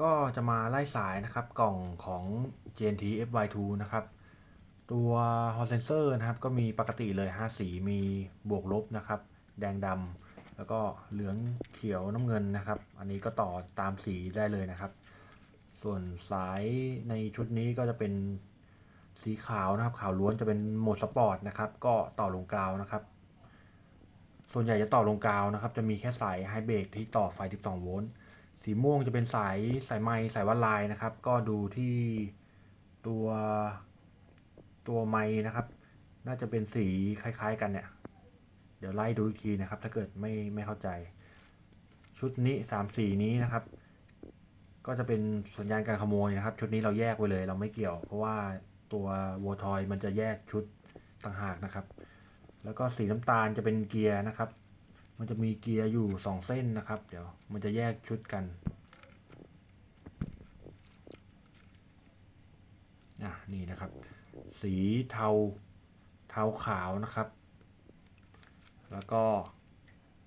ก็จะมาไล่สายนะครับกล่องของ GNT FY2 นะครับ ตัว Hall Sensor นะครับก็มีปกติเลย 5 สีมีบวกลบนะครับ แดงดำแล้วก็เหลืองเขียวน้ำเงินนะครับ อันนี้ก็ต่อตามสีได้เลยนะครับ ส่วนสายในชุดนี้ก็จะเป็นสีขาวนะครับ ขาวล้วนจะเป็นโหมดสปอร์ตนะครับ ก็ต่อลงกาวนะครับ ส่วนใหญ่จะต่อลงกาวนะครับ จะมีแค่สายไฮเบรกที่ต่อไฟ 12 โวลต์ สีม่วงจะเป็นสายสายไม้สายวัดลายนะครับ ก็ดูที่ตัวตัวไม้นะครับ น่าจะเป็นสีคล้าย ๆ กันเนี่ย เดี๋ยวไล่ดูอีกทีนะครับ ถ้าเกิดไม่ไม่เข้าใจ ชุดนี้สามสีนี้นะครับ ก็จะเป็นสัญญาณการขโมยนะครับ ชุดนี้เราแยกไว้เลย เราไม่เกี่ยว เพราะว่าตัวโวทอยมันจะแยกชุดต่างหากนะครับ แล้วก็สีน้ำตาลจะเป็นเกียร์นะครับ มันจะมีเกียร์อยู่สองเส้นนะครับ เดี๋ยวมันจะแยกชุดกันอะนี่นะครับ สีเทาเทาขาวนะครับ แล้วก็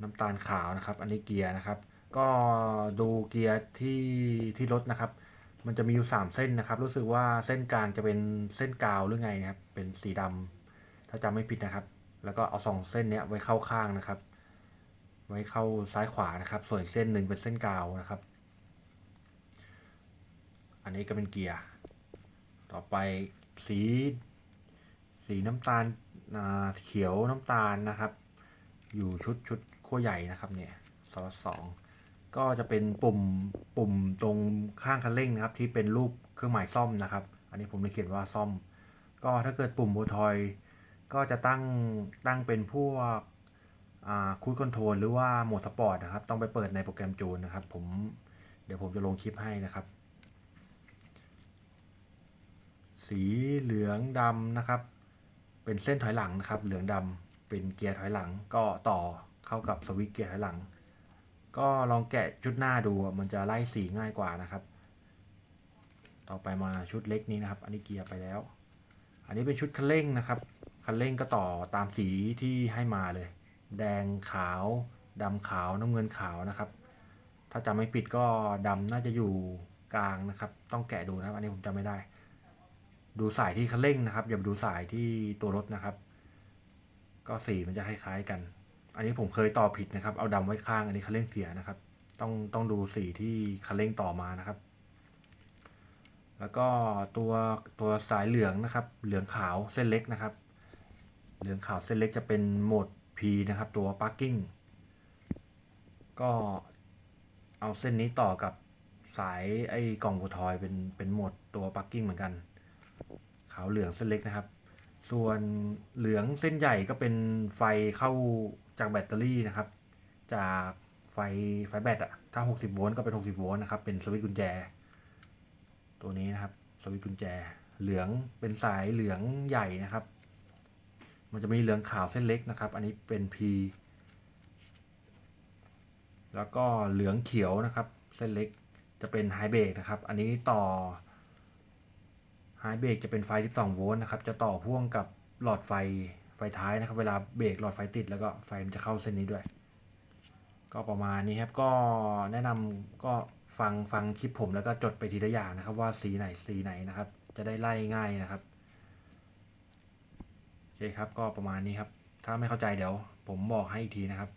น้ำตาลขาวนะครับ อันนี้เกียร์นะครับ ก็ดูเกียร์ที่ที่รถนะครับ มันจะมีอยู่สามเส้นนะครับ รู้สึกว่าเส้นกลางจะเป็นเส้นกาวหรือไงนะครับ เป็นสีดำถ้าจำไม่ผิดนะครับ แล้วก็เอาสองเส้นเนี้ยไว้เข้าข้างนะครับ ไว้เข้าซ้ายขวานะครับ ส่วนเส้นหนึ่งเป็นเส้นกาวนะครับ อันนี้ก็เป็นเกียร์ ต่อไปสี สีน้ำตาลาเขียวน้ำตาลนะครับ อยู่ชุดชุดขั้วใหญ่นะครับเนี่ยสอสองก็จะเป็นปุ่มปุ่มตรงข้างคันเร่งนะครับ ที่เป็นรูปเครื่องหมายซ่อมนะครับ อันนี้ผมเลยเขียนว่าซ่อม ก็ถ้าเกิดปุ่มโบทอยก็จะตั้งตั้งเป็นพวก คูดคอนโทรลหรือว่าโหมดสปอร์ตนะครับ ต้องไปเปิดในโปรแกรมจูนนะครับ ผมเดี๋ยวผมจะลงคลิปให้นะครับ สีเหลืองดำนะครับ เป็นเส้นถอยหลังนะครับ เหลืองดำเป็นเกียร์ถอยหลัง ก็ต่อเข้ากับสวิตช์เกียร์ถอยหลัง ก็ลองแกะชุดหน้าดูมันจะไล่สีง่ายกว่านะครับ ต่อไปมาชุดเล็กนี้นะครับ อันนี้เกียร์ไปแล้ว อันนี้เป็นชุดคันเร่งนะครับคันเร่งก็ต่อตามสีที่ให้มาเลย แดงขาวดำขาวน้ำเงินขาวนะครับ ถ้าจำไม่ผิดก็ดำน่าจะอยู่กลางนะครับ ต้องแกะดูนะครับ อันนี้ผมจำไม่ได้ ดูสายที่คันเร่งนะครับ อย่าไปดูสายที่ตัวรถนะครับ ก็สีมันจะคล้ายๆกัน อันนี้ผมเคยต่อผิดนะครับ เอาดำไว้ข้าง อันนี้คันเร่งเสียนะครับ ต้องต้องดูสีที่คันเร่งต่อมานะครับ แล้วก็ตัวตัวสายเหลืองนะครับ เหลืองขาวเส้นเล็กนะครับ เหลืองขาวเส้นเล็กจะเป็นโหมด P นะครับ ตัว parking ก็เอาเส้นนี้ต่อกับสายไอ้กล่องโบทอยเป็นเป็นโหมดตัว parking เหมือนกัน ขาวเหลืองเส้นเล็กนะครับ ส่วนเหลืองเส้นใหญ่ก็เป็นไฟเข้าจากแบตเตอรี่นะครับ จากไฟไฟแบตอะถ้า 60 โวลต์ก็เป็น 60 โวลต์นะครับ เป็นสวิตช์กุญแจ ตัวนี้นะครับ สวิตช์กุญแจ เหลืองเป็นสายเหลืองใหญ่นะครับ มันจะมีเหลืองขาวเส้นเล็กนะครับ อันนี้เป็น P แล้วก็เหลืองเขียวนะครับ เส้นเล็กจะเป็นไฮเบรกนะครับ อันนี้ต่อไฮเบรกจะเป็นไฟ 12 โวลต์นะครับ จะต่อพ่วงกับหลอดไฟไฟท้ายนะครับ เวลาเบรกหลอดไฟติดแล้วก็ไฟมันจะเข้าเส้นนี้ด้วย ก็ประมาณนี้ครับ ก็แนะนำก็ฟังฟังคลิปผมแล้วก็จดไปทีละอย่างนะครับ ว่าสีไหนสีไหนนะครับ จะได้ไล่ง่ายนะครับ เคครับก็ประมาณนี้ครับ ถ้าไม่เข้าใจเดี๋ยว ผมบอกให้อีกทีนะครับ